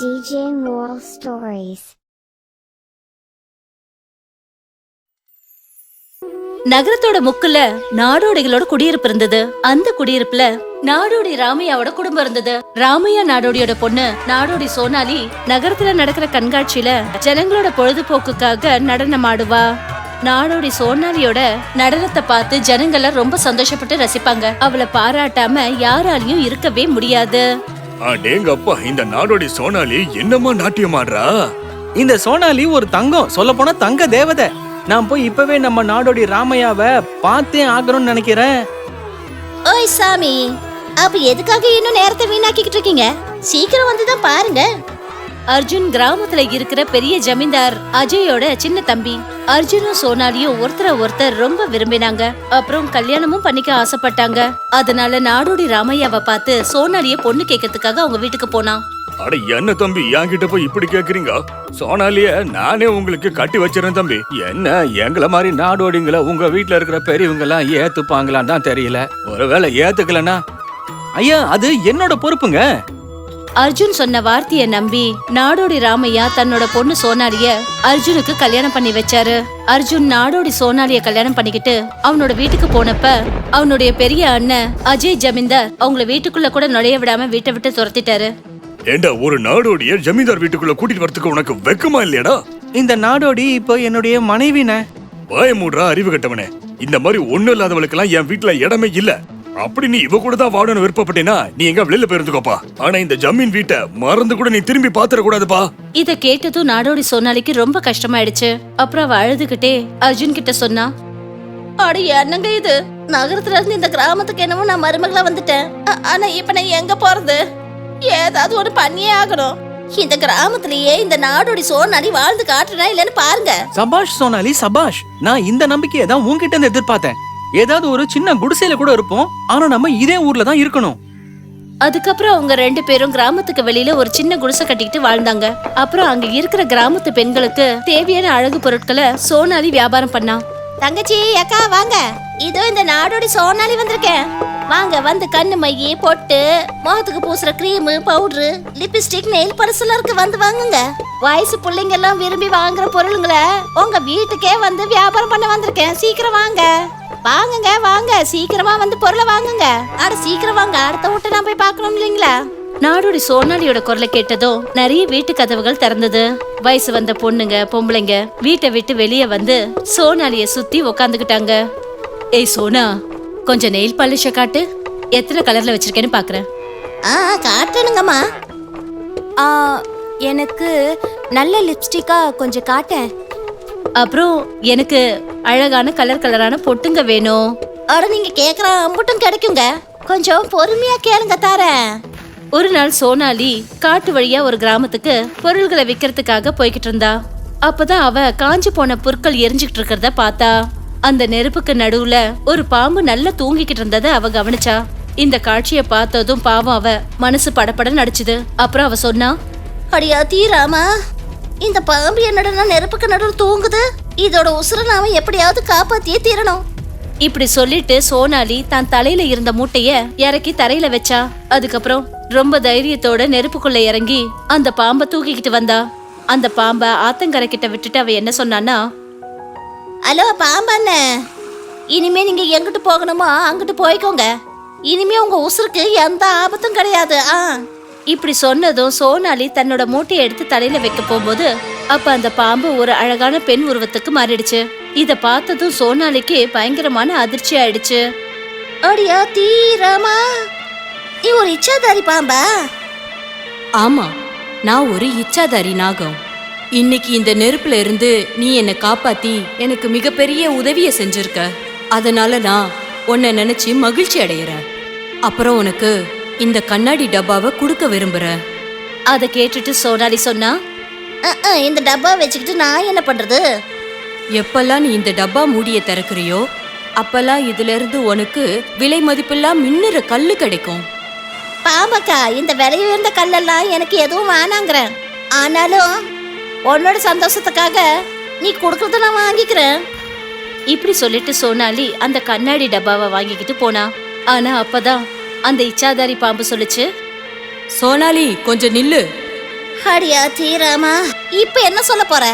DJ Moral Stories. நகரத்தோட முக்குல நாடோடிகளோட குடியிருப்பு இருந்தது. அந்த குடியிருப்புல நாடோடி ராமையாவோட குடும்பம் இருந்தது. ராமையா நாடோடியோட பொண்ணு நாடோடி சோனாலி நகரத்துல நடக்கிற கண்காட்சியில ஜனங்களோட பொழுதுபோக்குக்காக நடனம் ஆடுவா. நாடோடி சோனாலியோட நடனத்தை பார்த்து ஜனங்கள்லாம் ரொம்ப சந்தோஷப்பட்டு ரசிப்பாங்க. அவளை பாராட்டாம யாராலையும் இருக்கவே முடியாது. அடேங்கப்பா இந்த நாடோடி சோனாலி என்னமா நாட்டியம் ஆடுறா இந்த சோனாலி ஒரு தங்கம் சொல்ல போனா தங்க தேவதை. நான் போய் இப்பவே நம்ம நாடோடி ராமையாவை பார்த்தே ஆகணும்னு நினைக்கிறேன். ஓய் சாமி அப்ப எதுக்காக இன்னும் நேரத்தை வீணாக்கிட்டு இருக்கீங்க? சீக்கிரம் வந்து தான் பாருங்க. அர்ஜுன் கிராமத்துல இருக்கிற பெரிய ஜமீன்தார் அஜயோட சின்ன தம்பி. அர்ஜுனும் சோனாலியும் ஒருத்தர ஒருத்தர் ரொம்ப விரும்பினாங்க. அப்புறம் கல்யாணமும் பண்ணிக்க ஆசைப்பட்டாங்க. அதனால நாடோடி ராமையாவை பார்த்து சோனாலிய பொண்ணு கேட்கறதுக்காக அவங்க வீட்டுக்கு போனான். அட என்ன தம்பி? என்கிட்ட போய் இப்படி கேக்குறீங்க? சோனாலிய நானே உங்களுக்கு கட்டி வச்சிருந்தேன் தம்பி. என்ன எங்களை மாதிரி நாடோடிங்களை உங்க வீட்ல இருக்கிற பெரியவங்க எல்லாம் ஏத்துப்பாங்களான்னு தான் தெரியல. ஒருவேளை ஏத்துக்கலன்னா? ஐயா அது என்னோட பொறுப்புங்க. அர்ஜுன் சொன்ன வார்த்தைய நம்பி நாடோடி ராமையா தன்னோட பொண்ணு சோனாலிய அர்ஜுனுக்கு கல்யாணம் பண்ணி வச்சாரு. அர்ஜுன் நாடோடி சோனாலிய கல்யாணம் பண்ணிக்கிட்டு அவனோட வீட்டுக்கு போனப்ப அவனுடைய பெரிய அண்ணன் அஜய் ஜமீன்தார் அவங்கள வீட்டுக்குள்ள கூட நுழைய விடாம வீட்டை விட்டு துரத்திட்டாரு. ஏண்டா ஒரு நாடோடிய ஜமீன்தார் வீட்டுக்குள்ள கூட்டிட்டு வரதுக்கு உனக்கு வெக்கமா இல்லையாடா? இந்த நாடோடி இப்போ என்னுடைய மனைவின. வாய மூடுறா அறிவு கட்டவனே. இந்த மாதிரி ஒண்ணு இல்லாதவளுக்கெல்லாம் என் வீட்ல இடமே இல்ல. அப்படி நீ இவ கூட தான் வாடணும் விருப்பப்பட்டேனா நீ எங்க வெளியில போயிருந்துக்கோப்பா. ஆனா இந்த ஜமீன் வீட்டை மறந்து கூட நீ திரும்பி பாத்திர கூடாதுப்பா இத கேட்டதும் நாடோடி சோனாலிக்கு ரொம்ப கஷ்டமாயிடுச்சு. அப்புறம் அவ அழுதுகிட்டே அர்ஜுன் கிட்ட சொன்னா அடி என்னங்க இது? நகரத்துல இருந்து இந்த கிராமத்துக்கு என்னமோ நான் மருமகளா வந்துட்டேன். ஆ- ஆனா இப்ப நான் எங்க போறது? ஏதாவது ஒண்ணு பண்ணியே ஆகணும். இந்த கிராமத்திலேயே இந்த நாடோடி சோனாடி வாழ்ந்து காட்டுறா இல்லன்னு பாருங்க. சபாஷ் சோனாலி சபாஷ் நான் இந்த நம்பிக்கையை தான் உன்கிட்ட இருந்து எதிர்பார்த்தேன். ஏதாவது ஒரு சின்ன குடிசையில கூட இருப்போம். ஆனா நம்ம இதே ஊர்ல தான் இருக்கணும். அதுக்கப்புறம் அவங்க ரெண்டு பேரும் கிராமத்துக்கு வெளியில ஒரு சின்ன குடிசை கட்டிக்கிட்டு வாழ்ந்தாங்க. அப்புறம் அங்க இருக்கிற கிராமத்து பெண்களுக்கு தேவையான அழகு பொருட்களை சோனாலி வியாபாரம் பண்ணா. தங்கச்சி அக்கா வாங்க. இதோ இந்த நாடோடி சோனாலி வந்திருக்கேன் வாங்க வந்து கண்ணு மையி பொட்டு முகத்துக்கு பூசுற கிரீம் பவுடரு லிப்ஸ்டிக் நெயில் பரிசுலாம் இருக்கு. வந்து வாங்குங்க. வயசு பிள்ளைங்க எல்லாம் விரும்பி வாங்குற பொருளுங்களை உங்க வீட்டுக்கே வந்து வியாபாரம் பண்ண வந்திருக்கேன். சீக்கிரம் வாங்க. வாங்குங்க வாங்க. சீக்கிரமா வந்து பொருளை வாங்குங்க. அட சீக்கிரம் வாங்க. அடுத்த வீட்டை நான் போய் பார்க்கணும் இல்லைங்களா? நாடோடி சோனாலியோட குரலை கேட்டதும் நிறைய வீட்டு கதவுகள் திறந்தது. வயசு வந்த பொண்ணுங்க பொம்பளைங்க வீட்டை விட்டு வெளியே வந்து சோனாலிய சுத்தி உக்காந்துக்கிட்டாங்க. ஏய் சோனா கொஞ்சம் நெயில் பாலிஷ காட்டு. எத்தனை கலர்ல வச்சிருக்கேன்னு பாக்குறேன். ஆ காட்டணுங்கம்மா. ஆ, எனக்கு நல்ல லிப்ஸ்டிக்கா கொஞ்சம் காட்டேன். அப்புறம் எனக்கு அழகான கலர் கலரான பொட்டுங்க வேணும். அட நீங்க கேக்குற அம்புட்டும் கிடைக்குங்க. கொஞ்சம் பொறுமையா கேளுங்க தாரேன். ஒரு நாள் சோனாலி காட்டு வழியா ஒரு கிராமத்துக்கு பொருள்களை விக்கிறதுக்காக போய்கிட்டு இருந்தா. அப்பதான் அவ காஞ்சு போன புற்கள் எரிஞ்சுக்கிட்டு இருக்கிறத பார்த்தா. அந்த நெருப்புக்கு நடுவுல ஒரு பாம்பு நல்லா தூங்கிக்கிட்டு இருந்ததை அவ கவனிச்சா. இந்த காட்சிய பார்த்ததும் பாவம் அவ மனசு படபட நடிச்சுது. அப்புறம் அவ சொன்னா அடியா தீராமா? இந்த பாம்பு என்னடா நெருப்புக்கு நடுவில் தூங்குது? இதோட உசுரை நாம எப்படியாவது காப்பாத்தியே தீரணும். இப்படி சொல்லிட்டு சோனாலி தான் தலையில இருந்த மூட்டைய இறக்கி தரையில வச்சா. அதுக்கப்புறம் ரொம்ப தைரியத்தோட நெருப்புக்குள்ள இறங்கி அந்த பாம்பை தூக்கிக்கிட்டு வந்தா. அந்த பாம்பை ஆத்தங்கரை கிட்ட விட்டுட்டு அவ என்ன சொன்னான்னா ஹலோ பாம்பண்ணே இனிமே நீங்க எங்கிட்டு போகணுமோ அங்கிட்டு போய்க்கோங்க. இனிமே உங்க உசுருக்கு எந்த ஆபத்தும் கிடையாது. ஆ. இப்படி சொன்னதும் சோனாலி தன்னோட மூட்டையை எடுத்து தலையில வைக்க போகும்போது அப்ப அந்த பாம்பு ஒரு அழகான பெண் உருவத்துக்கு மாறிடுச்சு. இத பார்த்ததும் சோனாலிக்கு பயங்கரமான அதிர்ச்சி ஆயிடுச்சு. அடியா தீராமா? நீ ஒரு இச்சாதாரி பாம்பா? ஆமா நான் ஒரு இச்சாதாரி நாகம். இன்னைக்கு இந்த நெருப்புல இருந்து நீ என்னை காப்பாத்தி எனக்கு மிகப்பெரிய உதவியை செஞ்சிருக்க. அதனால நான் உன்னை நினைச்சு மகிழ்ச்சி அடையிறேன். அப்புறம் உனக்கு இந்த கண்ணாடி டப்பாவை கொடுக்க விரும்புறேன். அதை கேட்டுட்டு சோனாலி சொன்னா இந்த டப்பா வச்சுக்கிட்டு நான் என்ன பண்றது? எப்பெல்லாம் நீ இந்த டப்பா மூடிய திறக்கறியோ அப்பெல்லாம் இதுல இருந்து உனக்கு விலை மதிப்பில்லா மின்னுற கல்லு கிடைக்கும். பாம்பக்கா இந்த விலை உயர்ந்த கல்லெல்லாம் எனக்கு எதுவும் வேணாங்கிறேன் ஆனாலும் உன்னோட சந்தோஷத்துக்காக நீ கொடுக்கறத நான் வாங்கிக்கிறேன். இப்படி சொல்லிட்டு சோனாலி அந்த கண்ணாடி டப்பாவை வாங்கிக்கிட்டு போனா. ஆனா அப்பதான் அந்த இச்சாதாரி பாம்பு சொல்லுச்சு சோனாலி கொஞ்சம் நில்லு. அடியா தீராமா? இப்ப என்ன சொல்ல போற?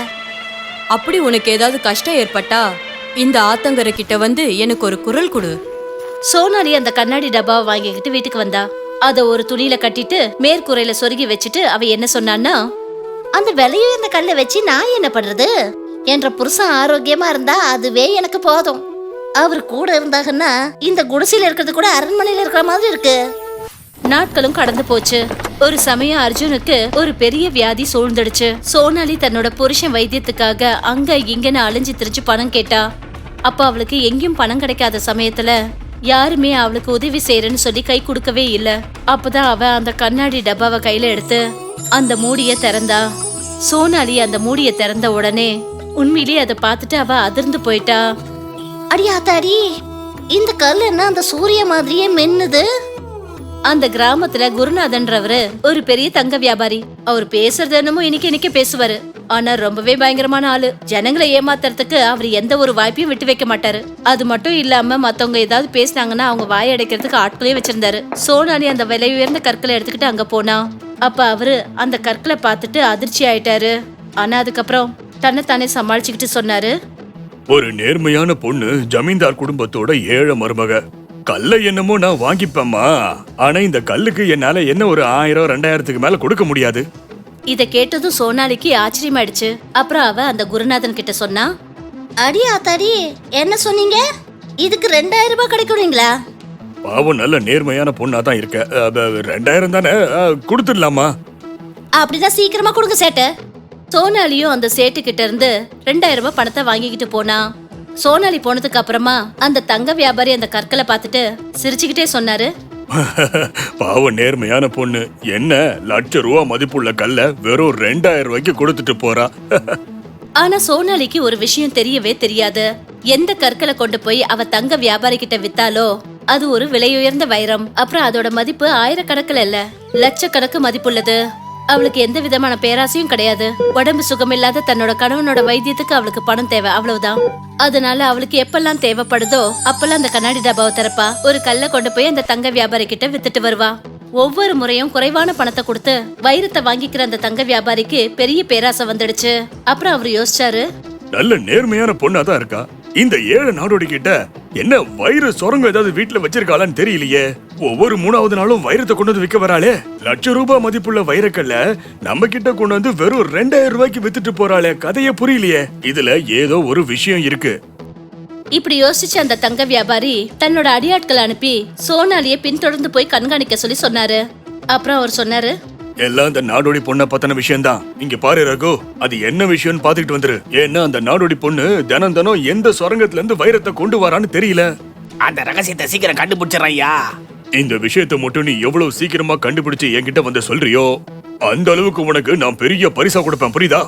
அப்படி உனக்கு ஏதாவது கஷ்டம் ஏற்பட்டா இந்த ஆத்தங்கரை கிட்ட வந்து எனக்கு ஒரு குரல் கொடு. சோனாலி அந்த கண்ணாடி டப்பாவை வாங்கிக்கிட்டு வீட்டுக்கு வந்தா. அத ஒரு துணியில கட்டிட்டு மேற்கூரையில சொருகி வச்சுட்டு அவ என்ன சொன்னான்னா அந்த விலையுயர்ந்த கல்லை வச்சு நான் என்ன பண்றது? என்ற புருஷன் ஆரோக்கியமா இருந்தா அதுவே எனக்கு போதும். அவர் கூட இருந்தாங்கன்னா இந்த குடிசையில இருக்கிறது கூட அரண்மனையில இருக்கிற மாதிரி இருக்கு. நாட்களும் கடந்து போச்சு. ஒரு சமயம் அர்ஜுனுக்கு ஒரு பெரிய வியாதி சூழ்ந்துடுச்சு. சோனாலி தன்னோட புருஷன் வைத்தியத்துக்காக அங்க இங்கன்னு அலைஞ்சு திரிச்சு பணம் கேட்டா. அப்ப அவளுக்கு எங்கேயும் பணம் கிடைக்காத சமயத்துல யாருமே அவளுக்கு உதவி செய்யறேன்னு சொல்லி கை கொடுக்கவே இல்ல. அப்பதான் அவ அந்த கண்ணாடி டப்பாவை கையில எடுத்து அந்த மூடிய திறந்தா. சோனாலி அந்த மூடிய திறந்த உடனே உண்மையிலேயே அதை பார்த்துட்டு அவ அதிர்ந்து போயிட்டா. அடியாத்தாடி இந்த கல் என்ன அந்த சூரிய மாதிரியே மின்னுது? அந்த கிராமத்துல குருநாதன்றவரு ஒரு பெரிய தங்க வியாபாரி. அவர் பேசுறது என்னமோ இன்னைக்கு இன்னைக்கு பேசுவாரு. ஆனா ரொம்பவே பயங்கரமான ஆளு. ஜனங்களை ஏமாத்துறதுக்கு அவர் எந்த ஒரு வாய்ப்பையும் விட்டு வைக்க மாட்டாரு. அது மட்டும் இல்லாம மத்தவங்க ஏதாவது பேசினாங்கன்னா அவங்க வாய் அடைக்கிறதுக்கு ஆட்களே வச்சிருந்தாரு. சோனாலி அந்த விலை உயர்ந்த கற்களை எடுத்துக்கிட்டு அங்க போனா. அப்ப அவரு அந்த கற்களை பார்த்துட்டு அதிர்ச்சி ஆயிட்டாரு. ஆனா அதுக்கப்புறம் தன்னை தானே சமாளிச்சுக்கிட்டு சொன்னாரு. ஒரு நேர்மையான பொண்ணு ஜமீன்தார் குடும்பத்தோட ஏழை மருமக. கல்லை என்னமோ நான் வாங்கிப்பேம்மா. ஆனா இந்த கல்லுக்கு என்னால என்ன ஒரு ஆயிரம் ரெண்டாயிரத்துக்கு மேல கொடுக்க முடியாது. இத கேட்டதும் சோனாலிக்கு ஆச்சரியமாயிடுச்சு. அப்புறம் அவ அந்த குருநாதன் கிட்ட சொன்னா அடியாத்தாடி என்ன சொன்னீங்க? இதுக்கு ரெண்டாயிரம் ரூபாய் கிடைக்குறீங்களா பாவம் நல்ல நேர்மையான பொண்ணா தான் இருக்க ரெண்டாயிரம் தானே? கொடுத்துடலாமா? அப்படிதான் சீக்கிரமா கொடுங்க சேட்டு. சோனாலியும் அந்த சேட்டு கிட்ட இருந்து ரெண்டாயிரம் ரூபாய் பணத்தை வாங்கிக்கிட்டு போனா சோனாலி போனதுக்கு அப்புறமா அந்த தங்க வியாபாரி அந்த கற்களை பார்த்துட்டு சிரிச்சுக்கிட்டே சொன்னாரு. பாவம் நேர்மையான பொண்ணு. என்ன லட்ச ரூபா மதிப்புள்ள கல்ல வெறும் ரெண்டாயிரம் ரூபாய்க்கு கொடுத்துட்டு போறா? ஆனா சோனாலிக்கு ஒரு விஷயம் தெரியவே தெரியாது. எந்த கற்களை கொண்டு போய் அவ தங்க வியாபாரி கிட்ட வித்தாலோ அது ஒரு விலையுயர்ந்த வைரம். அப்புறம் அதோட மதிப்பு ஆயிரக்கணக்கில் இல்ல லட்சக்கணக்கு மதிப்புள்ளது. அவளுக்கு எந்த விதமான பேராசையும் கிடையாது. உடம்பு சுகமில்லாத தன்னோட கணவனோட வைத்தியத்துக்கு அவளுக்கு பணம் தேவை அவ்வளவுதான். அதனால அவளுக்கு எப்பெல்லாம் தேவைப்படுதோ அப்பெல்லாம் அந்த கண்ணாடி டப்பாவை திறப்பா. ஒரு கல்லை கொண்டு போய் அந்த தங்க வியாபாரி கிட்ட வித்துட்டு வருவா. ஒவ்வொரு முறையும் குறைவான பணத்தை கொடுத்து வைரத்தை வாங்கிக்கிற அந்த தங்க வியாபாரிக்கு பெரிய பேராசை வந்துடுச்சு. அப்புறம் அவர் யோசிச்சாரு நல்ல நேர்மையான பொண்ணா தான் இருக்கா. இந்த ஏழை நாடோடி கிட்ட என்ன வைர சுரங்கம் ஏதாவது வீட்டுல வச்சிருக்காளான்னு தெரியலையே. ஒவ்வொரு மூணாவது நாளும் வைரத்தை கொண்டு வந்து விற்க வராளே. லட்ச ரூபாய் மதிப்புள்ள வைரக்கல்ல நம்ம கிட்ட கொண்டு வந்து வெறும் ரெண்டாயிரம் ரூபாய்க்கு வித்துட்டு போறாளே. கதையே புரியலையே. இதுல ஏதோ ஒரு விஷயம் இருக்கு. இப்படி யோசிச்ச அந்த தங்க வியாபாரி தன்னோட அடியாட்களை அனுப்பி சோனாலியை பின்தொடர்ந்து போய் கண்காணிக்க சொல்லி சொன்னாரு. அப்புறம் அவர் சொன்னாரு எல்லாம் அந்த நாடோடி பொண்ணை பத்தின விஷயம்தான். இங்க பாரு ரகு. அது என்ன விஷயம்னு பாத்துக்கிட்டு வந்துரு. ஏன்னா அந்த நாடோடி பொண்ணு தினம் தினம் எந்த சுரங்கத்துல இருந்து வைரத்தை கொண்டு வரான்னு தெரியல. அந்த ரகசியத்தை சீக்கிரம் கண்டுபிடிச்சிடறேன் ஐயா. இந்த விஷயத்தை மட்டும் நீ எவ்வளவு சீக்கிரமா கண்டுபிடிச்சு என்கிட்ட வந்து சொல்றியோ அந்த அளவுக்கு உனக்கு நான் பெரிய பரிசா கொடுப்பேன் புரியுதா?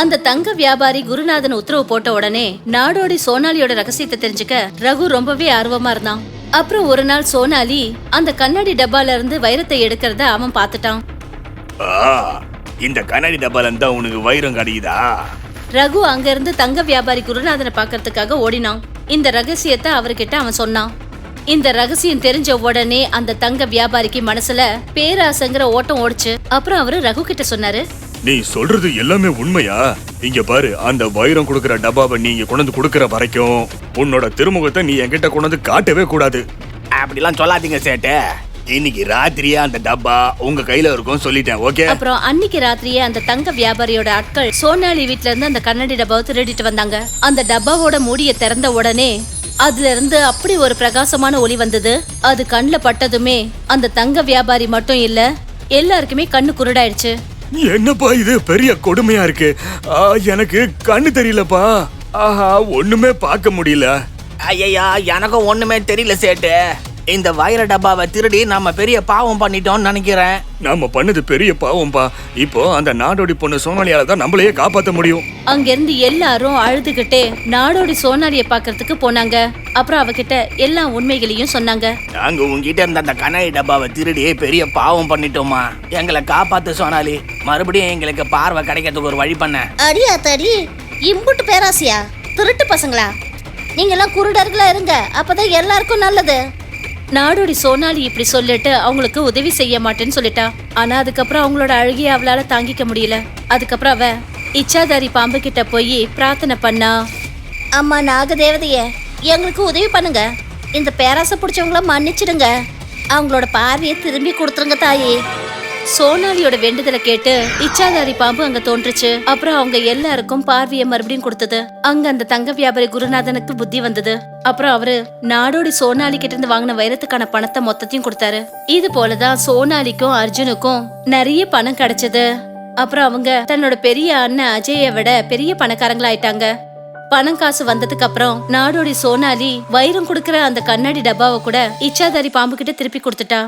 அந்த தங்க வியாபாரி குருநாதன் உத்தரவு போட்ட உடனே நாடோடி சோனாலியோட ரகசியத்தை தெரிஞ்சுக்க ரகு ரொம்பவே ஆர்வமா இருந்தான். அப்புறம் ஒரு நாள் சோனாலி அந்த கண்ணாடி டப்பால இருந்து வைரத்தை எடுக்கிறத அவன் பார்த்துட்டான். இந்த கண்ணாடி டப்பால இருந்தா உனக்கு வைரம் கிடைக்குதா? ரகு அங்க இருந்து தங்க வியாபாரி குருநாதனை பார்க்கறதுக்காக ஓடினான். இந்த ரகசியத்தை அவர்கிட்ட அவன் சொன்னான். இந்த ரகசியம் தெரிஞ்ச உடனே அந்த தங்க வியாபாரிக்கு மனசுல பேராசங்கிற ஓட்டம் ஓடுச்சு. அப்புறம் அவரு ரகு கிட்ட சொன்னாரு. நீ சொல்றது எல்லாமே உண்மையா? இங்க பாரு அந்த வைரம் கொடுக்கிற டப்பாவை நீங்க கொண்டு கொடுக்கிற வரைக்கும் உன்னோட திருமுகத்தை நீ என்கிட்ட கொண்டு வந்து காட்டவே கூடாது. அப்படிலாம் சொல்லாதீங்க சேட்டு. இன்னைக்கு ராத்திரியே அந்த டப்பா உங்க கையில இருக்கும் சொல்லிட்டேன் ஓகே அப்புறம் அன்னைக்கு ராத்திரியே அந்த தங்க வியாபாரியோட ஆட்கள் சோனாலி வீட்ல இருந்து அந்த கண்ணாடி டப்பாவை திருடிட்டு வந்தாங்க. அந்த டப்பாவோட மூடிய திறந்த உடனே அதுல இருந்து அப்படி ஒரு பிரகாசமான ஒளி வந்தது. அது கண்ணுல பட்டதுமே அந்த தங்க வியாபாரி மட்டும் இல்ல எல்லாருக்குமே கண்ணு குருடாயிடுச்சு. என்னப்பா இது? பெரிய கொடுமையா இருக்கு. எனக்கு கண்ணு தெரியலப்பா. ஆஹா ஒண்ணுமே பார்க்க முடியல. ஐயா எனக்கும் ஒண்ணுமே தெரியல சேட்டு. இந்த வைர டப்பாவை திருடி நம்ம பெரிய பாவம் பண்ணிட்டோம்னு நினைக்கிறேன். நாம பண்ணது பெரிய பாவம்பா. இப்போ அந்த நாடோடி பொண்ணு சோனாலியால தான் நம்மளையே காப்பாத்த முடியும். அங்கிருந்து எல்லாரும் அழுதுகிட்டே நாடோடி சோனாலிய பாக்குறதுக்கு போனாங்க. அப்புறம் அவகிட்ட எல்லா உண்மைகளையும் சொன்னாங்க. நாங்க உங்ககிட்ட இருந்த அந்த கண்ணாடி டப்பாவை திருடி பெரிய பாவம் பண்ணிட்டோமா. எங்களை காப்பாத்து சோனாலி. மறுபடியும் எங்களுக்கு பார்வை கிடைக்கிறதுக்கு ஒரு வழி பண்ண. அடியாத்தாடி இம்புட்டு பேராசியா? திருட்டு பசங்களா? நீங்க எல்லாம் குருடர்களா இருங்க. அப்பதான் எல்லாருக்கும் நல்லது. நாடோடி சோனாலி இப்படி சொல்லிட்டு அவங்களுக்கு உதவி செய்ய மாட்டேன்னு சொல்லிட்டா. ஆனா அதுக்கப்புறம் அவங்களோட அழுகைய அவளால தாங்கிக்க முடியல. அதுக்கப்புறம் அவ இச்சாதாரி பாம்பு கிட்ட போய் பிரார்த்தனை பண்ணா. அம்மா நாகதேவதையே எங்களுக்கு உதவி பண்ணுங்க. இந்த பேராசை பிடிச்சவங்கள மன்னிச்சிடுங்க. அவங்களோட பார்வையை திரும்பி கொடுத்துருங்க தாயே. சோனாலியோட வேண்டுதலை கேட்டு இச்சாதாரி பாம்பு அங்க தோன்றுச்சு. அப்புறம் அவங்க எல்லாருக்கும் பார்வையை மறுபடியும் கொடுத்தது. அங்க அந்த தங்க வியாபாரி குருநாதனுக்கு புத்தி வந்தது. அப்புறம் அவரு நாடோடி சோனாலி கிட்ட இருந்து வாங்கின வைரத்துக்கான பணத்தை மொத்தத்தையும் கொடுத்தாரு. இது போலதான் சோனாலிக்கும் அர்ஜுனுக்கும் நிறைய பணம் கிடைச்சது. அப்புறம் அவங்க தன்னோட பெரிய அண்ணன் அஜயை விட பெரிய பணக்காரங்களாயிட்டாங்க. பணம் காசு வந்ததுக்கு அப்புறம் நாடோடி சோனாலி வைரம் கொடுக்கற அந்த கண்ணாடி டப்பாவை கூட இச்சாதாரி பாம்பு கிட்ட திருப்பி கொடுத்துட்டா.